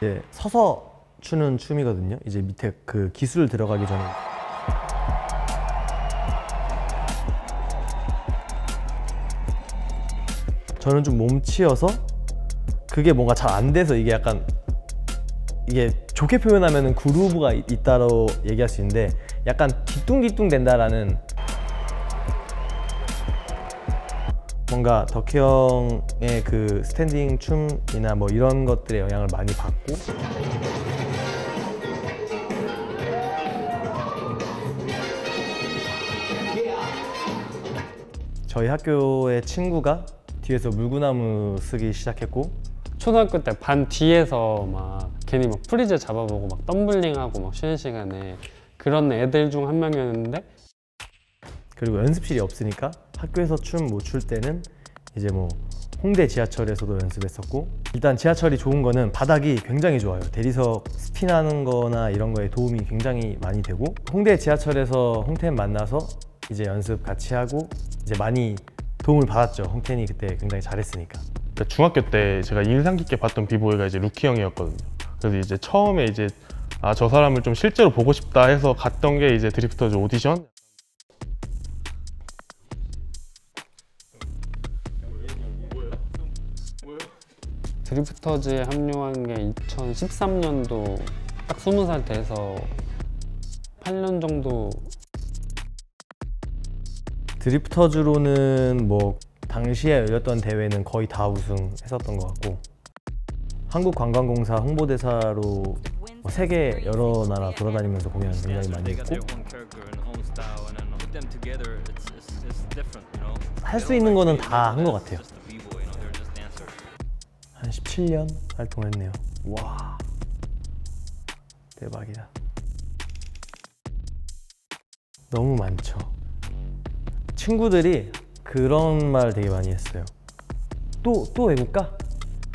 이제 서서 추는 춤이거든요. 이제 밑에 그 기술 들어가기 전에 저는 좀 몸치여서 그게 뭔가 잘 안 돼서 이게 약간 이게 좋게 표현하면은 그루브가 있- 있다로 얘기할 수 있는데 약간 뒤뚱뒤뚱 된다라는 뭔가 덕희 형의 그 스탠딩 춤이나 뭐 이런 것들의 영향을 많이 받고. 저희 학교의 친구가 뒤에서 물구나무 쓰기 시작했고. 초등학교 때 반 뒤에서 막 괜히 막 프리즈 잡아보고 막 덤블링하고 막 쉬는 시간에 그런 애들 중 한 명이었는데. 그리고 연습실이 없으니까 학교에서 춤 못 출 때는 이제 뭐 홍대 지하철에서도 연습했었고 일단 지하철이 좋은 거는 바닥이 굉장히 좋아요 대리석 스피나는 거나 이런 거에 도움이 굉장히 많이 되고 홍대 지하철에서 홍텐 만나서 이제 연습 같이 하고 이제 많이 도움을 받았죠 홍텐이 그때 굉장히 잘했으니까 그러니까 중학교 때 제가 인상 깊게 봤던 비보이가 이제 루키 형이었거든요. 그래서 이제 처음에 이제 아 저 사람을 좀 실제로 보고 싶다 해서 갔던 게 이제 드리프터즈 오디션. 드리프터즈에 합류한 게 2013년도 딱 20살 돼서 8년 정도 드리프터즈로는 뭐 당시에 열렸던 대회는 거의 다 우승했었던 것 같고 한국관광공사 홍보대사로 뭐 세계 여러 나라 돌아다니면서 공연 굉장히 많이 했고 할 수 있는 거는 다 한 것 같아요. 한 17년 활동했네요. 와 대박이다. 너무 많죠. 친구들이 그런 말 되게 많이 했어요. 또 또 외국 가?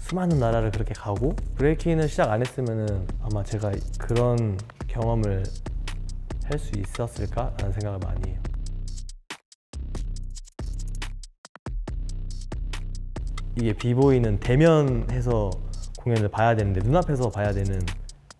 수많은 나라를 그렇게 가고 브레이킹을 시작 안 했으면은 아마 제가 그런 경험을 할 수 있었을까라는 생각을 많이 해요. 이게 비보이는 대면해서 공연을 봐야 되는데 눈앞에서 봐야 되는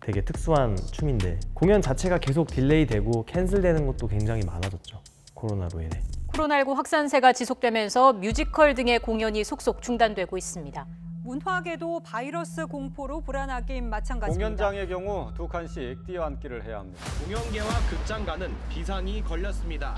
되게 특수한 춤인데 공연 자체가 계속 딜레이 되고 캔슬되는 것도 굉장히 많아졌죠. 코로나로 인해. 코로나19 확산세가 지속되면서 뮤지컬 등의 공연이 속속 중단되고 있습니다. 문화계도 바이러스 공포로 불안하긴 마찬가지입니다. 공연장의 경우 두 칸씩 뛰어앉기를 해야 합니다. 공연계와 극장가는 비상이 걸렸습니다.